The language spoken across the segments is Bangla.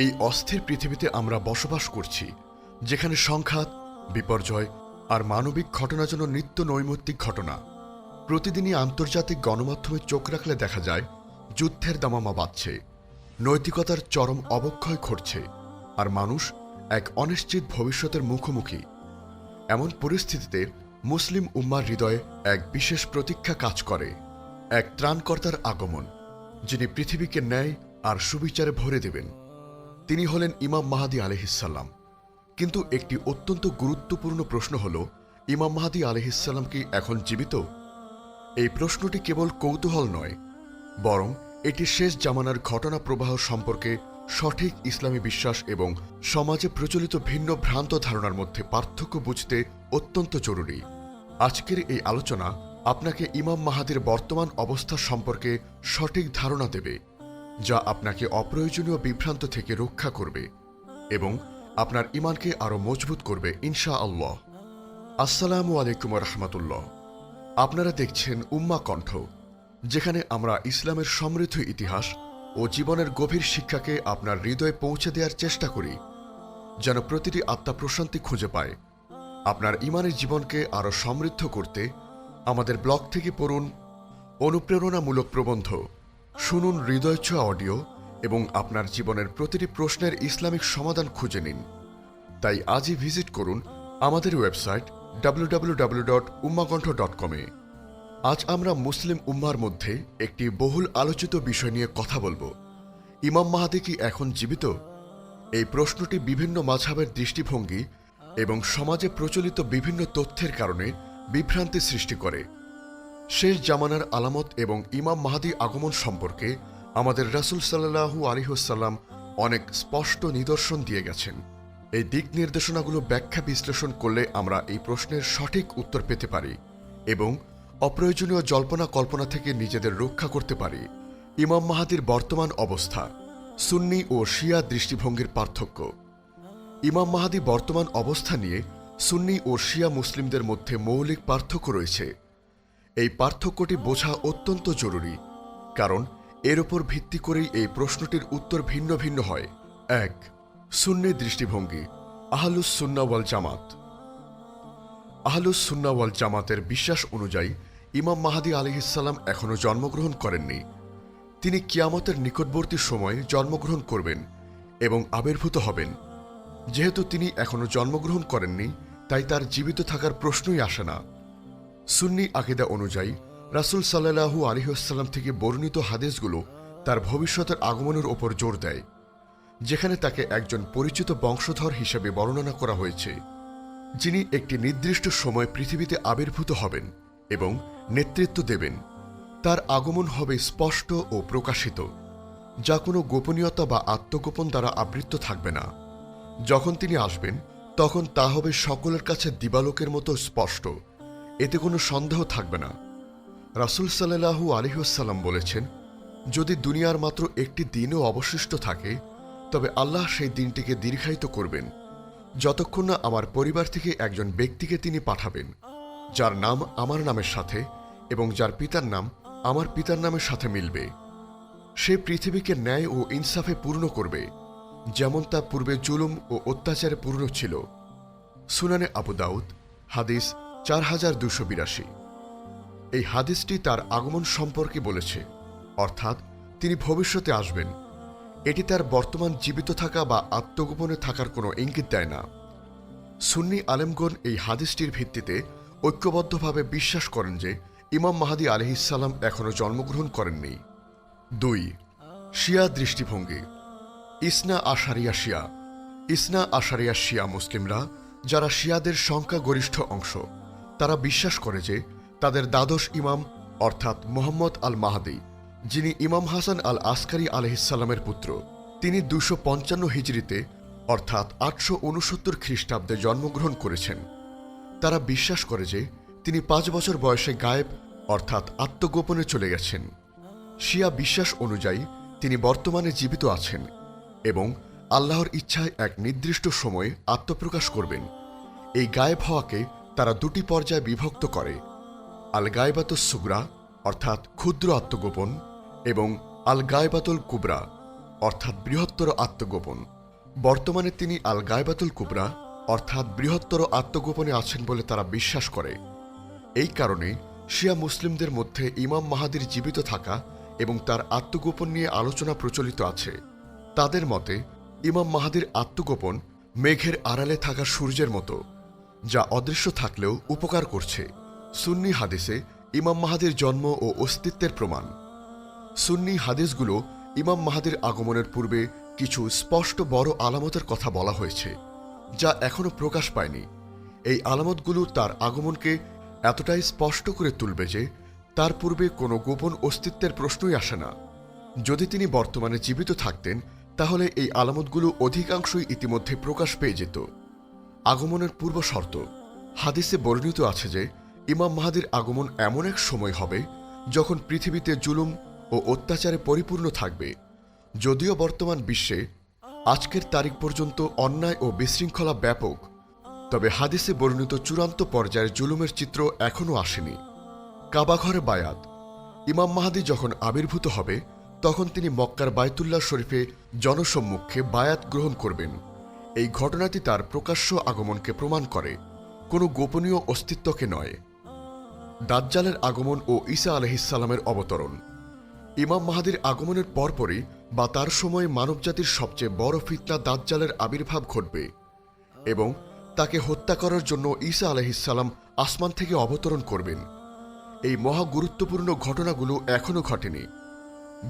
এই অস্থির পৃথিবীতে আমরা বসবাস করছি, যেখানে সংঘাত, বিপর্যয় আর মানবিক ঘটনা যেন নিত্য নৈমিত্তিক ঘটনা। প্রতিদিনই আন্তর্জাতিক গণমাধ্যমে চোখ রাখলে দেখা যায়, যুদ্ধের দামামা বাড়ছে, নৈতিকতার চরম অবক্ষয় ঘটছে আর মানুষ এক অনিশ্চিত ভবিষ্যতের মুখোমুখি। এমন পরিস্থিতিতে মুসলিম উম্মার হৃদয়ে এক বিশেষ প্রতীক্ষা কাজ করে, এক ত্রাণকর্তার আগমন, যিনি পৃথিবীকে ন্যায় আর সুবিচারে ভরে দেবেন। তিনি হলেন ইমাম মাহাদি আলহিসাল্লাম কিন্তু একটি অত্যন্ত গুরুত্বপূর্ণ প্রশ্ন হল, ইমাম মাহাদি আলহিসাল্লাম কি এখন জীবিত? এই প্রশ্নটি কেবল কৌতূহল নয়, বরং এটি শেষ জামানার ঘটনা প্রবাহ সম্পর্কে সঠিক ইসলামী বিশ্বাস এবং সমাজে প্রচলিত ভিন্ন ভ্রান্ত ধারণার মধ্যে পার্থক্য বুঝতে অত্যন্ত জরুরি। আজকের এই আলোচনা আপনাকে ইমাম মাহাদির বর্তমান অবস্থা সম্পর্কে সঠিক ধারণা দেবে। যা আপনাকে অপ্রয়োজনীয় বিভ্রান্ত থেকে রক্ষা করবে এবং আপনার ইমানকে আরও মজবুত করবে ইনশা আল্লাহ আসসালামু আলাইকুম রহমতুল্লাহ। আপনারা দেখছেন উম্মা কণ্ঠ, যেখানে আমরা ইসলামের সমৃদ্ধ ইতিহাস ও জীবনের গভীর শিক্ষাকে আপনার হৃদয়ে পৌঁছে দেওয়ার চেষ্টা করি, যেন প্রতিটি আত্মা প্রশান্তি খুঁজে পায়। আপনার ইমানের জীবনকে আরও সমৃদ্ধ করতে আমাদের ব্লগ থেকে পড়ুন অনুপ্রেরণামূলক প্রবন্ধ। শুনুন হৃদয়চ্ছা অডিও এবং আপনার জীবনের প্রতিটি প্রশ্নের ইসলামিক সমাধান খুঁজে নিন। তাই আজই ভিজিট করুন আমাদের ওয়েবসাইট www.ummagantha.com-এ আজ আমরা মুসলিম উম্মার মধ্যে একটি বহুল আলোচিত বিষয় নিয়ে কথা বলব। ইমাম মাহাদি কি এখন জীবিত? এই প্রশ্নটি বিভিন্ন মাঝাবের দৃষ্টিভঙ্গি এবং সমাজে প্রচলিত বিভিন্ন তথ্যের কারণে বিভ্রান্তি সৃষ্টি করে। শেষ জামানার আলামত এবং ইমাম মাহাদি আগমন সম্পর্কে আমাদের রাসুল সাল্লাহু আলিহসাল্লাম অনেক স্পষ্ট নিদর্শন দিয়ে গেছেন। এই দিক নির্দেশনাগুলো ব্যাখ্যা বিশ্লেষণ করলে আমরা এই প্রশ্নের সঠিক উত্তর পেতে পারি এবং অপ্রয়োজনীয় জল্পনা কল্পনা থেকে নিজেদের রক্ষা করতে পারি। ইমাম মাহাদির বর্তমান অবস্থা, সুন্নি ও শিয়া দৃষ্টিভঙ্গির পার্থক্য। ইমাম মাহাদি বর্তমান অবস্থা নিয়ে সুন্নি ও শিয়া মুসলিমদের মধ্যে মৌলিক পার্থক্য রয়েছে। এই পার্থক্যটি বোঝা অত্যন্ত জরুরি, কারণ এর ওপর ভিত্তি করেই এই প্রশ্নটির উত্তর ভিন্ন ভিন্ন হয়। এক, সুন্নি দৃষ্টিভঙ্গি, আহলুস সুন্নাওয়াল জামাত। আহলুস সুন্নাওয়াল জামাতের বিশ্বাস অনুযায়ী, ইমাম মাহাদি আলিহিসাল্লাম এখনও জন্মগ্রহণ করেননি। তিনি কিয়ামতের নিকটবর্তী সময়ে জন্মগ্রহণ করবেন এবং আবির্ভূত হবেন। যেহেতু তিনি এখনও জন্মগ্রহণ করেননি, তাই তার জীবিত থাকার প্রশ্নই আসে না। সুন্নি আকিদা অনুযায়ী, রাসুল সাল্লাহু আলিহাস্লাম থেকে বর্ণিত হাদিসগুলো তার ভবিষ্যতের আগমনের ওপর জোর দেয়, যেখানে তাকে একজন পরিচিত বংশধর হিসেবে বর্ণনা করা হয়েছে, যিনি একটি নির্দিষ্ট সময় পৃথিবীতে আবির্ভূত হবেন এবং নেতৃত্ব দেবেন। তার আগমন হবে স্পষ্ট ও প্রকাশিত, যা কোনো গোপনীয়তা বা আত্মগোপন দ্বারা আবৃত্ত থাকবে না। যখন তিনি আসবেন, তখন তা হবে সকলের কাছে দিবালোকের মতো স্পষ্ট। এতে কোনো সন্দেহ থাকবে না। রাসুল সাল্লাহু আলিহাসাল্লাম বলেছেন, যদি দুনিয়ার মাত্র একটি দিনও অবশিষ্ট থাকে, তবে আল্লাহ সেই দিনটিকে দীর্ঘায়িত করবেন, যতক্ষণ না আমার পরিবার থেকে একজন ব্যক্তিকে তিনি পাঠাবেন, যার নাম আমার নামের সাথে এবং যার পিতার নাম আমার পিতার নামের সাথে মিলবে। সে পৃথিবীকে ন্যায় ও ইনসাফে পূর্ণ করবে, যেমন তা পূর্বে জুলুম ও অত্যাচারে পূর্ণ ছিল। সুনানে আবু দাউদ, হাদিস চার হাজার দুশো বিরাশি। এই হাদিসটি তার আগমন সম্পর্কে বলেছে, অর্থাৎ তিনি ভবিষ্যতে আসবেন। এটি তার বর্তমান জীবিত থাকা বা আত্মগোপনে থাকার কোনো ইঙ্গিত দেয় না। সুন্নি আলেমগণ এই হাদিসটির ভিত্তিতে ঐক্যবদ্ধভাবে বিশ্বাস করেন যে ইমাম মাহাদি আলহিসাল্লাম এখনও জন্মগ্রহণ করেননি। দুই, শিয়া দৃষ্টিভঙ্গি। ইসনা আশারিয়া শিয়া। ইসনা আশারিয়া শিয়া মুসলিমরা, যারা শিয়াদের সংখ্যাগরিষ্ঠ অংশ তারা বিশ্বাস করে যে তাদের দ্বাদশ ইমাম অর্থাৎ মোহাম্মদ আল মাহাদি যিনি ইমাম হাসান আল আসকারি আলহিসাল্লামের পুত্র, তিনি দুশো পঞ্চান্ন হিজড়িতে অর্থাৎ আটশো উনসত্তর খ্রিস্টাব্দে জন্মগ্রহণ করেছেন। তারা বিশ্বাস করে যে তিনি পাঁচ বছর বয়সে গায়েব অর্থাৎ আত্মগোপনে চলে গেছেন। শিয়া বিশ্বাস অনুযায়ী তিনি বর্তমানে জীবিত আছেন এবং আল্লাহর ইচ্ছায় এক নির্দিষ্ট সময়ে আত্মপ্রকাশ করবেন। এই গায়েব হওয়াকে তারা দুটি পর্যায়ে বিভক্ত করে আল গায়েবাতুল সুগরা, অর্থাৎ ক্ষুদ্র আত্মগোপন, এবং আল গায়েবাতুল কুবরা, অর্থাৎ বৃহত্তর আত্মগোপন। বর্তমানে তিনি আল গায়বাতুল কুবরা, অর্থাৎ বৃহত্তর আত্মগোপনে আছেন বলে তারা বিশ্বাস করে। এই কারণে শিয়া মুসলিমদের মধ্যে ইমাম মাহাদির জীবিত থাকা এবং তার আত্মগোপন নিয়ে আলোচনা প্রচলিত আছে। তাদের মতে, ইমাম মাহাদির আত্মগোপন মেঘের আড়ালে থাকা সূর্যের মতো। যা অদৃশ্য থাকলেও উপকার করছে। সুন্নি হাদিসে ইমাম মাহাদের জন্ম ও অস্তিত্বের প্রমাণ। সুন্নি হাদিসগুলো ইমাম মাহাদের আগমনের পূর্বে কিছু স্পষ্ট বড় আলামতের কথা বলা হয়েছে, যা এখনও প্রকাশ পায়নি। এই আলামতগুলো তার আগমনকে এতটাই স্পষ্ট করে তুলবে যে তার পূর্বে কোনো গোপন অস্তিত্বের প্রশ্নই আসে না। যদি তিনি বর্তমানে জীবিত থাকতেন, তাহলে এই আলামতগুলো অধিকাংশই ইতিমধ্যে প্রকাশ পেয়ে যেত। আগমনের পূর্ব শর্ত। হাদিসে বর্ণিত আছে যে, ইমাম মাহাদির আগমন এমন এক সময় হবে যখন পৃথিবীতে জুলুম ও অত্যাচারে পরিপূর্ণ থাকবে। যদিও বর্তমান বিশ্বে আজকের তারিখ পর্যন্ত অন্যায় ও বিশৃঙ্খলা ব্যাপক, তবে হাদিসে বর্ণিত চূড়ান্ত পর্যায়ের জুলুমের চিত্র এখনও আসেনি। কাবাঘরে বায়াত। ইমাম মাহাদি যখন আবির্ভূত হবে, তখন তিনি মক্কার বায়তুল্লাহ শরীফে জনসম্মুখে বায়াত গ্রহণ করবেন। এই ঘটনাটি তার প্রকাশ্য আগমনকে প্রমাণ করে, কোনো গোপনীয় অস্তিত্বকে নয়। দাজ্জালের আগমন ও ঈসা আলহিসাল্লামের অবতরণ। ইমাম মাহাদির আগমনের পরপরই বা তার সময় মানবজাতির সবচেয়ে বড় ফিতনা দাজ্জালের আবির্ভাব ঘটবে এবং তাকে হত্যা করার জন্য ঈসা আলহিসাল্লাম আসমান থেকে অবতরণ করবেন। এই মহা গুরুত্বপূর্ণ ঘটনাগুলো এখনও ঘটেনি।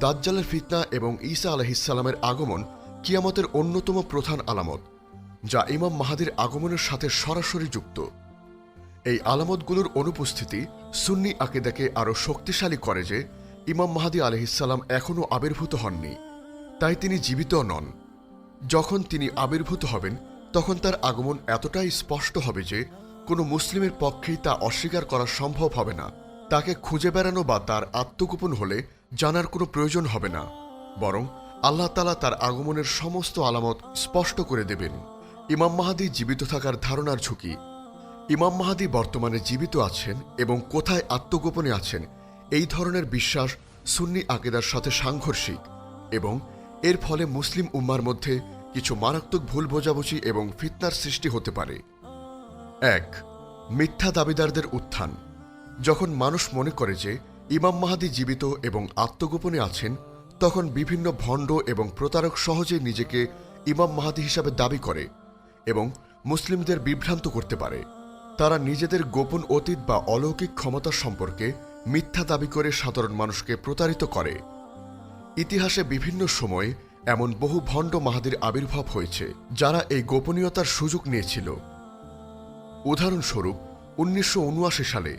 দাজ্জালের ফিতনা এবং ঈসা আলহিসাল্লামের আগমন কিয়ামতের অন্যতম প্রধান আলামত। যা ইমাম মাহাদির আগমনের সাথে সরাসরি যুক্ত। এই আলামতগুলোর অনুপস্থিতি সুন্নি আকিদাকে আরও শক্তিশালী করে যে, ইমাম মাহাদি আলহিসাল্লাম এখনও আবির্ভূত হননি। তাই তিনি জীবিত নন। যখন তিনি আবির্ভূত হবেন, তখন তার আগমন এতটাই স্পষ্ট হবে যে, কোনো মুসলিমের পক্ষেই তা অস্বীকার করা সম্ভব হবে না। তাকে খুঁজে বেড়ানো বা তার আত্মগোপন হলে জানার কোনো প্রয়োজন হবে না। বরং আল্লাহ তালা তার আগমনের সমস্ত আলামত স্পষ্ট করে দেবেন। ইমাম মাহাদি জীবিত থাকার ধারণার ঝুঁকি। ইমাম মাহাদি বর্তমানে জীবিত আছেন এবং কোথায় আত্মগোপনে আছেন এই ধরনের বিশ্বাস সুন্নি আকেদার সাথে সাংঘর্ষিক এবং এর ফলে মুসলিম উম্মার মধ্যে কিছু মারাত্মক ভুল বোঝাবুঝি এবং ফিতনার সৃষ্টি হতে পারে। এক, মিথ্যা দাবিদারদের উত্থান। যখন মানুষ মনে করে যে ইমাম মাহাদি জীবিত এবং আত্মগোপনে আছেন, তখন বিভিন্ন ভণ্ড এবং প্রতারক সহজেই নিজেকে ইমাম মাহাদি হিসাবে দাবি করে। এবং মুসলিমদের বিভ্রান্ত করতে পারে। তারা নিজেদের গোপন অতীত বা অলৌকিক ক্ষমতা সম্পর্কে মিথ্যা দাবি করে সাধারণ মানুষকে প্রতারিত করে। ইতিহাসে বিভিন্ন সময়ে এমন বহু ভণ্ড মাহাদির আবির্ভাব হয়েছে, যারা এই গোপনীয়তার সুযোগ নিয়েছিল। উদাহরণস্বরূপ, উনিশশো উনআশি সালে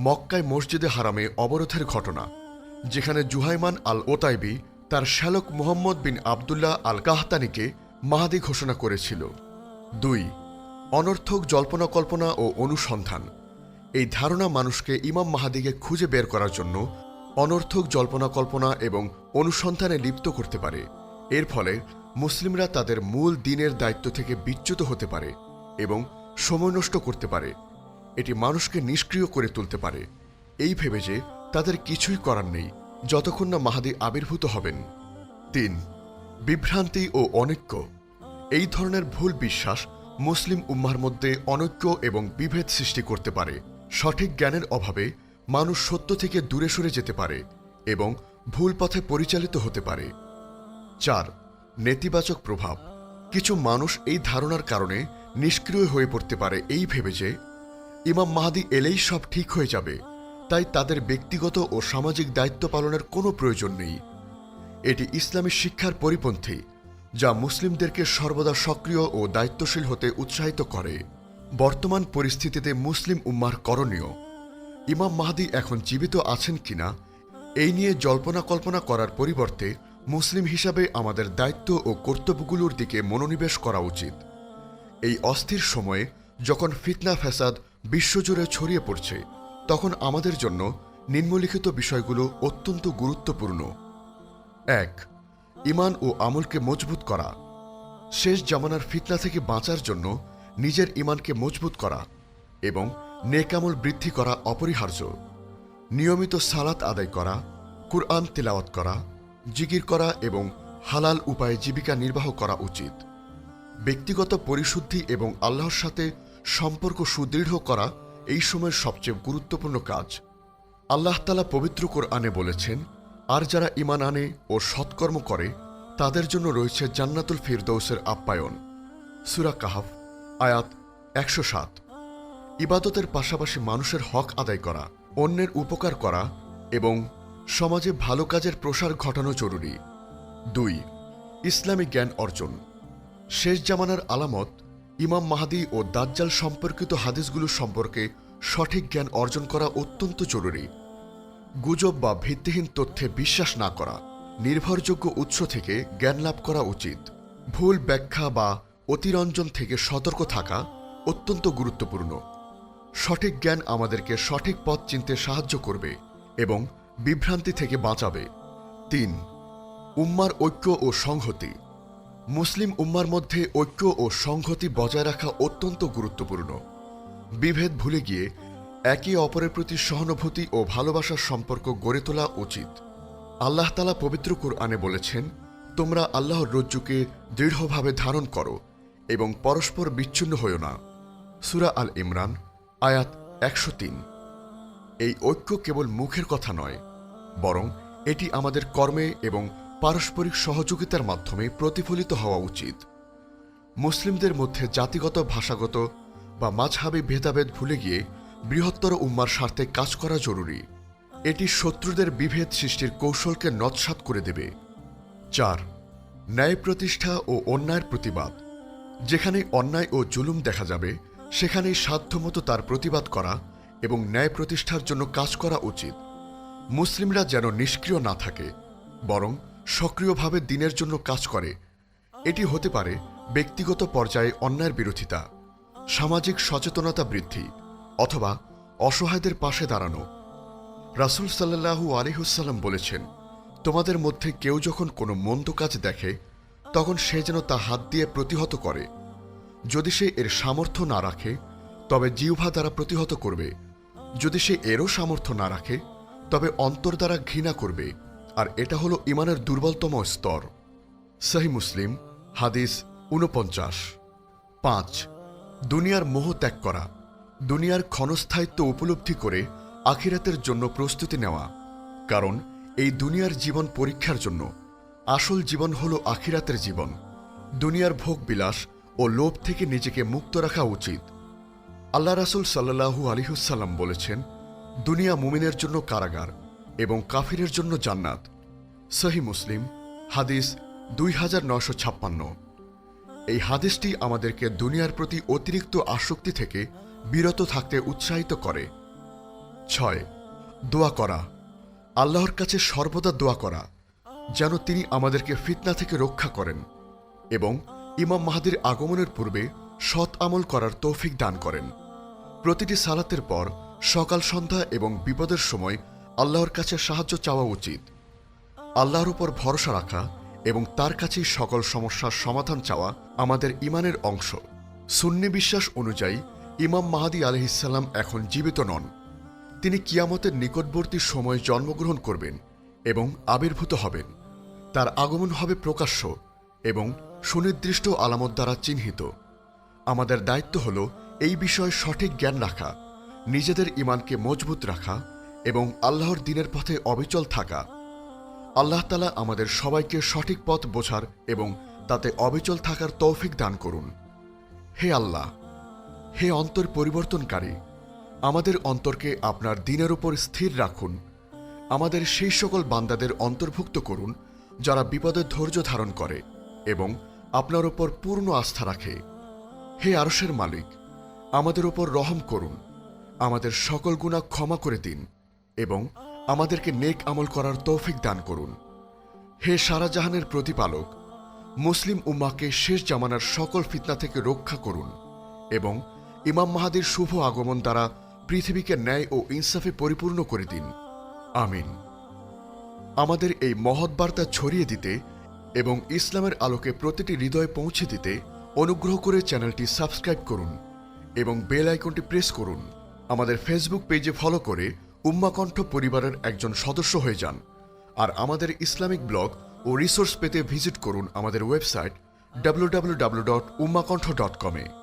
মক্কায় মসজিদে হারামে অবরোধের ঘটনা, যেখানে জুহাইমান আল ওতাইবি তার শ্যালক মোহাম্মদ বিন আবদুল্লাহ আল কাহতানিকে মাহাদি ঘোষণা করেছিল। দুই, অনর্থক জল্পনা কল্পনা ও অনুসন্ধান। এই ধারণা মানুষকে ইমাম মাহাদিকে খুঁজে বের করার জন্য অনর্থক জল্পনা কল্পনা এবং অনুসন্ধানে লিপ্ত করতে পারে। এর ফলে মুসলিমরা তাদের মূল দিনের দায়িত্ব থেকে বিচ্যুত হতে পারে এবং সময় নষ্ট করতে পারে। এটি মানুষকে নিষ্ক্রিয় করে তুলতে পারে। এই ভেবে যে তাদের কিছুই করার নেই, যতক্ষণ না মাহাদি আবির্ভূত হবেন। তিন, বিভ্রান্তি ও অনৈক্য এই ধরনের ভুল বিশ্বাস মুসলিম উম্মার মধ্যে অনৈক্য এবং বিভেদ সৃষ্টি করতে পারে। সঠিক জ্ঞানের অভাবে মানুষ সত্য থেকে দূরে সরে যেতে পারে এবং ভুল পথে পরিচালিত হতে পারে। চার, নেতিবাচক প্রভাব। কিছু মানুষ এই ধারণার কারণে নিষ্ক্রিয় হয়ে পড়তে পারে এই ভেবে যে, ইমাম মাহাদি এলেই সব ঠিক হয়ে যাবে, তাই তাদের ব্যক্তিগত ও সামাজিক দায়িত্ব পালনের কোনো প্রয়োজন নেই। এটি ইসলামী শিক্ষার পরিপন্থী। যা মুসলিমদেরকে সর্বদা সক্রিয় ও দায়িত্বশীল হতে উৎসাহিত করে। বর্তমান পরিস্থিতিতে মুসলিম উম্মার করণীয়। ইমাম মাহাদি এখন জীবিত আছেন কিনা, এই নিয়ে জল্পনা কল্পনা করার পরিবর্তে মুসলিম হিসাবে আমাদের দায়িত্ব ও কর্তব্যগুলোর দিকে মনোনিবেশ করা উচিত। এই অস্থির সময়ে যখন ফিতনা ফ্যাসাদ বিশ্বজুড়ে ছড়িয়ে পড়ছে, তখন আমাদের জন্য নিম্নলিখিত বিষয়গুলো অত্যন্ত গুরুত্বপূর্ণ। এক ইমান ও আমলকে মজবুত করা। শেষ জামানার ফিতনা থেকে বাঁচার জন্য নিজের ইমানকে মজবুত করা এবং নেকামল বৃদ্ধি করা অপরিহার্য। নিয়মিত সালাত আদায় করা, কুরআন তেলাওয়াত করা, জিকির করা এবং হালাল উপায়ে জীবিকা নির্বাহ করা উচিত। ব্যক্তিগত পরিশুদ্ধি এবং আল্লাহর সাথে সম্পর্ক সুদৃঢ় করা এই সময়ের সবচেয়ে গুরুত্বপূর্ণ কাজ। আল্লাহ তালা পবিত্র কোরআনে বলেছেন আর যারা ইমান আনে ও সৎকর্ম করে, তাদের জন্য রয়েছে জান্নাতুল ফিরদৌসের আপ্যায়ন। সুরা কাহাফ, আয়াত একশো সাত। ইবাদতের পাশাপাশি মানুষের হক আদায় করা, অন্যের উপকার করা এবং সমাজে ভালো কাজের প্রসার ঘটানো জরুরি। দুই, ইসলামী জ্ঞান অর্জন। শেষ জামানার আলামত, ইমাম মাহাদি ও দাজ্জাল সম্পর্কিত হাদিসগুলো সম্পর্কে সঠিক জ্ঞান অর্জন করা অত্যন্ত জরুরি। গুজব বা ভিত্তিহীন তথ্যে বিশ্বাস না করা, নির্ভরযোগ্য উৎস থেকে জ্ঞান লাভ করা উচিত। ভুল ব্যাখ্যা বা অতিরঞ্জন থেকে সতর্ক থাকা অত্যন্ত গুরুত্বপূর্ণ। সঠিক জ্ঞান আমাদেরকে সঠিক পথ চিনতে সাহায্য করবে এবং বিভ্রান্তি থেকে বাঁচাবে। তিন, উম্মার ঐক্য ও সংহতি। মুসলিম উম্মার মধ্যে ঐক্য ও সংহতি বজায় রাখা অত্যন্ত গুরুত্বপূর্ণ। বিভেদ ভুলে গিয়ে একে অপরের প্রতি সহানুভূতি ও ভালোবাসার সম্পর্ক গড়ে তোলা উচিত। আল্লাহ তালা পবিত্র কোরআনে বলেছেন, তোমরা আল্লাহর রজ্জুকে দৃঢ়ভাবে ধারণ করো এবং পরস্পর বিচ্ছিন্ন হও না। সুরা আল ইমরান, আয়াত একশো তিন। এই ঐক্য কেবল মুখের কথা নয়, বরং এটি আমাদের কর্মে এবং পারস্পরিক সহযোগিতার মাধ্যমে প্রতিফলিত হওয়া উচিত। মুসলিমদের মধ্যে জাতিগত, ভাষাগত বা মাঝহাবি ভেদাভেদ ভুলে গিয়ে বৃহত্তর উম্মার স্বার্থে কাজ করা জরুরি। এটি শত্রুদের বিভেদ সৃষ্টির কৌশলকে নৎসাৎ করে দেবে। চার, ন্যায় প্রতিষ্ঠা ও অন্যায়ের প্রতিবাদ। যেখানে অন্যায় ও জুলুম দেখা যাবে, সেখানেই সাধ্যমতো তার প্রতিবাদ করা এবং ন্যায় প্রতিষ্ঠার জন্য কাজ করা উচিত। মুসলিমরা যেন নিষ্ক্রিয় না থাকে, বরং সক্রিয়ভাবে দিনের জন্য কাজ করে। এটি হতে পারে ব্যক্তিগত পর্যায়ে অন্যায়ের বিরোধিতা, সামাজিক সচেতনতা বৃদ্ধি অথবা অসহায়দের পাশে দাঁড়ানো। রাসুল সাল্লাহু আলিহুসাল্লাম বলেছেন, তোমাদের মধ্যে কেউ যখন কোনো মন্দ কাজ দেখে, তখন সে যেন তা হাত দিয়ে প্রতিহত করে। যদি সে এর সামর্থ্য না রাখে, তবে জিহ্বা দ্বারা প্রতিহত করবে। যদি সে এরও সামর্থ্য না রাখে, তবে অন্তর দ্বারা ঘৃণা করবে। আর এটা হলো ইমানের দুর্বলতম স্তর। সহি মুসলিম, হাদিস ঊনপঞ্চাশ। পাঁচ, দুনিয়ার মোহ ত্যাগ করা। দুনিয়ার ক্ষণস্থায়িত্ব উপলব্ধি করে আখিরাতের জন্য প্রস্তুতি নেওয়া। কারণ, এই দুনিয়ার জীবন পরীক্ষার জন্য। আসল জীবন হল আখিরাতের জীবন। দুনিয়ার ভোগ বিলাস ও লোভ থেকে নিজেকে মুক্ত রাখা উচিত। আল্লাহ রাসুল সাল্লাহু আলিহুসাল্লাম বলেছেন, দুনিয়া মুমিনের জন্য কারাগার এবং কাফিরের জন্য জান্নাত। সহি মুসলিম, হাদিস দুই হাজার নশো ছাপ্পান্ন। এই হাদিসটি আমাদেরকে দুনিয়ার প্রতি অতিরিক্ত আসক্তি থেকে বিরত থাকতে উৎসাহিত করে। ছয়, দোয়া করা। আল্লাহর কাছে সর্বদা দোয়া করা, যেন তিনি আমাদেরকে ফিতনা থেকে রক্ষা করেন এবং ইমাম মাহাদির আগমনের পূর্বে সৎ আমল করার তৌফিক দান করেন। প্রতিটি সালাতের পর সকাল সন্ধ্যা এবং বিপদের সময় আল্লাহর কাছে সাহায্য চাওয়া উচিত। আল্লাহর উপর ভরসা রাখা এবং তার কাছেই সকল সমস্যার সমাধান চাওয়া আমাদের ইমানের অংশ। সুন্নি বিশ্বাস অনুযায়ী ইমাম মাহাদি আলহিসাল্লাম এখন জীবিত নন। তিনি কিয়ামতের নিকটবর্তী সময়ে জন্মগ্রহণ করবেন এবং আবির্ভূত হবেন। তার আগমন হবে প্রকাশ্য এবং সুনির্দিষ্ট আলামত দ্বারা চিহ্নিত। আমাদের দায়িত্ব হল এই বিষয়ে সঠিক জ্ঞান রাখা, নিজেদের ইমানকে মজবুত রাখা এবং আল্লাহর দিনের পথে অবিচল থাকা। আল্লাহ তালা আমাদের সবাইকে সঠিক পথ বোঝার এবং তাতে অবিচল থাকার তৌফিক দান করুন। হে আল্লাহ হে অন্তর পরিবর্তনকারী, আমাদের অন্তরকে আপনার দিনের উপর স্থির রাখুন। আমাদের সেই সকল বান্দাদের অন্তর্ভুক্ত করুন, যারা বিপদে ধৈর্য ধারণ করে এবং আপনার ওপর পূর্ণ আস্থা রাখে। হে আরশের মালিক, আমাদের ওপর রহম করুন। আমাদের সকল গুণা ক্ষমা করে দিন এবং আমাদেরকে নেক আমল করার তৌফিক দান করুন। হে সারাজাহানের প্রতিপালক, মুসলিম উম্মাকে শেষ জামানার সকল ফিতনা থেকে রক্ষা করুন এবং ইমাম মাহাদির শুভ আগমন দ্বারা পৃথিবীকে ন্যায় ও ইনসাফে পরিপূর্ণ করে দিন। আমিন। আমাদের এই মহৎ বার্তা ছড়িয়ে দিতে এবং ইসলামের আলোকে প্রতিটি হৃদয়ে পৌঁছে দিতে অনুগ্রহ করে চ্যানেলটি সাবস্ক্রাইব করুন এবং বেল আইকনটি প্রেস করুন। আমাদের ফেসবুক পেজে ফলো করে উম্মাকণ্ঠ পরিবারের একজন সদস্য হয়ে যান। আর আমাদের ইসলামিক ব্লগ ও রিসোর্স পেতে ভিজিট করুন আমাদের website W W W dot Ummakantha dot কমে